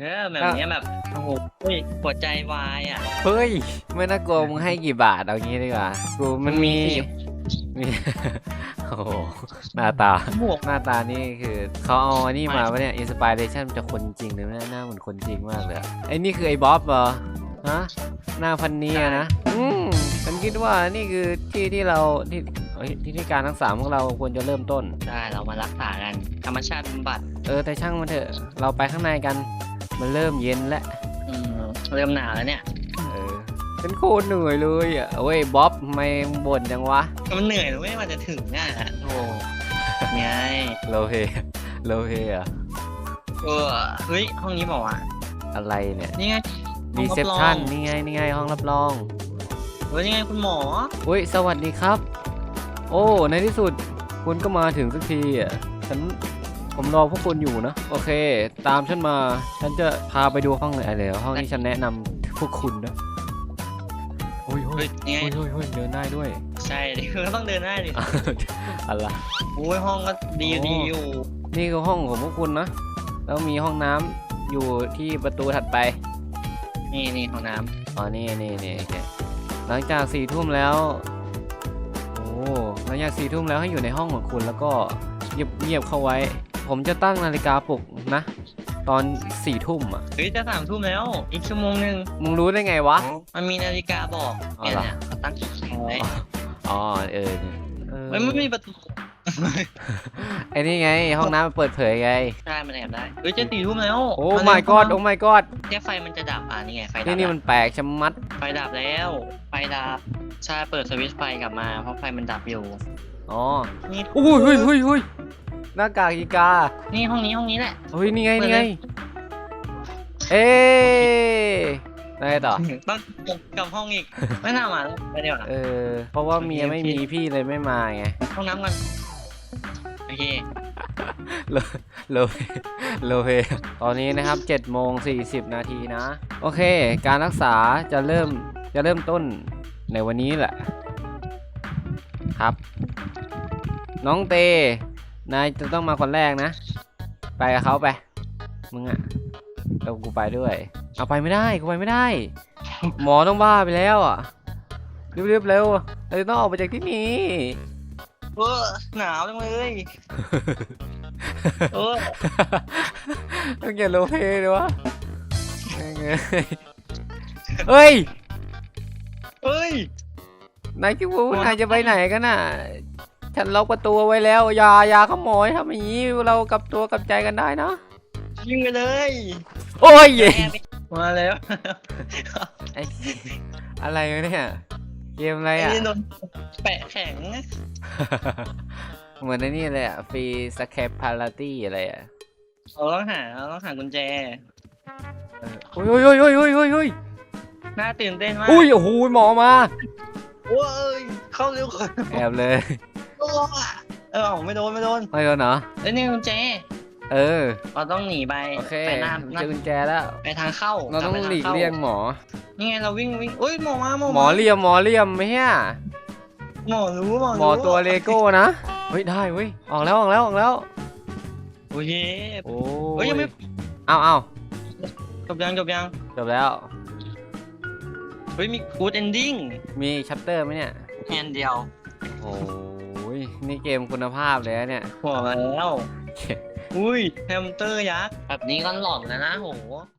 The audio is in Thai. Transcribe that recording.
เออแบบเนี้ยแบบโอ้โหเฮ้ยหัวใจวายอะ เฮ้ย ไม่น่ากลัวมึงให้กี่บาทเอางี้ดีกว่า กูมันมีมีสิบมีโอ้โหหน้าตาบวกหน้าตานี่คือเขาเอาอันนี้ไม่มาปะเนี่ยอินสปิเรชันจากคนจริงเลยหน้าหน้าเหมือนคนจริงมากเลยอะไอ้นี่คือไอ้บ๊อบเหรอฮะหน้าพันเนียนะอืมฉันคิดว่านี่คือที่ที่เราที่เอ้ยที่ที่การรักษาของเราควรจะเริ่มต้น ได้เรามารักษากันธรรมชาติบำบัด เออแต่ช่างมันเถอะ เราไปข้างในกัน มันเริ่มเย็นแล้วอืมเริ่มหนาวแล้วเนี่ยเออฉันโคตรเหนื่อยเลยอะเว้ยบ๊อบทำไมมึงบ่นจังวะมันเหนื่อยนะเว้ยมันจะถึงอะโอ้ไงโลเฮโลเฮอะเออเฮ้ยห้องนี้บอกว่าวอะไรเนี่ยะนี่ไงห้รีองเซพรับรชันองนี่ไงนี่ไงห้องรับรองเฮ้ยนี่ไงคุณหมออุ้ยสวัสดีครับ โอ้ในที่สุดคุณก็มาถึงสักทีอะฉัน ผมรอพวกคุณอยู่นะ โอเค ตามฉันมา ฉันจะพาไปดูห้องไหนเลยห้องที่ฉันแนะนำพวกคุณนะโอ้ยโอ้เฮ้ยยนี่ไงโอ้ยโอ้ยโอ้ยเดินได้ด้วย ใช่ดิก็ต้องเดินหน้าดิอะไร โอ้ยห้องก็ดีโอ้ดีอยู่นี่คือห้องของพวกคุณนะ แล้วมีห้องน้ำอยู่ที่ประตูถัดไป นี่นี่ห้องน้อ๋อ นี่นี่นี่โอเคหลังจากสี่ทุ่มแล้ว โอ้หลังจากสี่ทุ่มแล้วให้อยู่ในห้องของคุณแล้วก็เงียบเงียบเข้าไว้ ผมจะตั้งนาฬิกาปลุกนะ ตอนสี่ทุ่มอะำเฮ้ยจะสามทุ่มแล้ว อีกชั่วโมงหนึ่งมึงรู้ได้ไงวะ มันมีนาฬิกาบอกอ๋อเนี่ยเหรอเนี่ยเขาตั้งเอาไว้อ๋อเออเออเฮ้ยมันไม่มีประตูไอ้นี่ไง ห้องน้ำมันเปิดเผยไง ใช่มันแอบได้เฮ้ยจะสี่ทุ่มแล้วโอ้น my เร็ว god เข้าโอ้ my god แค่ไฟมันจะดับอะนี่ไงไฟดับนี่นี่แล้วมันแปลกชะมัด ไฟดับแล้ว ไฟดับใช่เปิดสวิตช์ไฟกลับมาเพราะไฟมันดับอยู่อ๋อนี่โอ้ยเฮ้ยเฮ้ยเฮ้ย หน้ากากอีกานี่ห้องนี้ห้องนี้แหละ เฮ้ยนี่ไงเปิดนี่ไงเลยเอ๊ะไงต่อ ต้องกลับห้องอีก ไม่น่ามาแล้วไปเดี๋ยวาเออ เพราะว่าเมียโอเคไม่มีพี่เลยไม่มาไงห้องน้ำกันโอเคโลโลเฮโลเฮตอนนี้นะครับ7โมง40นาทีนะ โอเค การรักษาจะเริ่มจะเริ่มต้นในวันนี้แหละ ครับ น้องเต นายจะต้องมาคนแรกนะ ไปกับเขาไป มึงอะแล้วกูไปด้วย เอาไปไม่ได้ กูไปไม่ได้ หมอต้องบ้าไปแล้วอะรีบๆเร็วเราจะต้องออกไปจากที่นี่เออหนาวจังเลยเออต้องอย่าโลเพเลยวะแม่งเอ้ยเฮ้ย เฮ้ย นายคิดว่านายจะไปไหนกันน่ะ ฉันล็อกประตูเอาไว้แล้ว อย่าอย่าขโมยทำอย่างนี้เรากลับตัวกลับใจกันได้นะ ยิงไปเลย โอ้ยเย้แอบไปมาแล้ว ไอ้อะไรวะเนี่ย เกมอะไรไอ้อะ นี่โดนแปะแข็ง เหมือนในนี่เลยอะฟรีสแคปพาราตี้อะไรอะเราต้องหาเราต้องหากุญแจ เออโอ้ยโอ้ยโอ้ยโอ้ยโอ้ยโอ้ยโอ้ยน่าตื่นเต้นมากอุ้ยโอ้โหหมอมา โอ้ย เข้าเร็วก่อนแอบเลย โอ้ยเออไม่โดนไม่โดนไม่โดนเหรอแล้วนี่กุญแจเออเราต้องหนีไปโอเคไปหน้าหน้าเจอกุญแจแล้วไปทางเข้าเราต้องไปทหลีกข้าเลี่ยงหมอนี่ไงเราวิ่งวิ่งอุ้ยหมอมาหมอหมอเหลี่ยมหมอเหลี่ยมไม่ใช่หมอรู้หมอรู้หมอตัวเลโก้นะเฮ้ยได้เว้ยออกแล้วออกแล้วออกแล้วโอเคโอ้เฮ้ยยังไม่เอาเอาจบยังจบยังจบแล้วเฮ้ยมีกูดเอนดิ้งมีชัปเตอร์ไหมเนี่ยแฮนเดียวโอ้ย นี่เกมคุณภาพเลยนะเนี่ย หัวมาแล้ว อุ้ยแฮมสเตอร์ยักษ์ แบบนี้ก็หลอนแล้วนะโห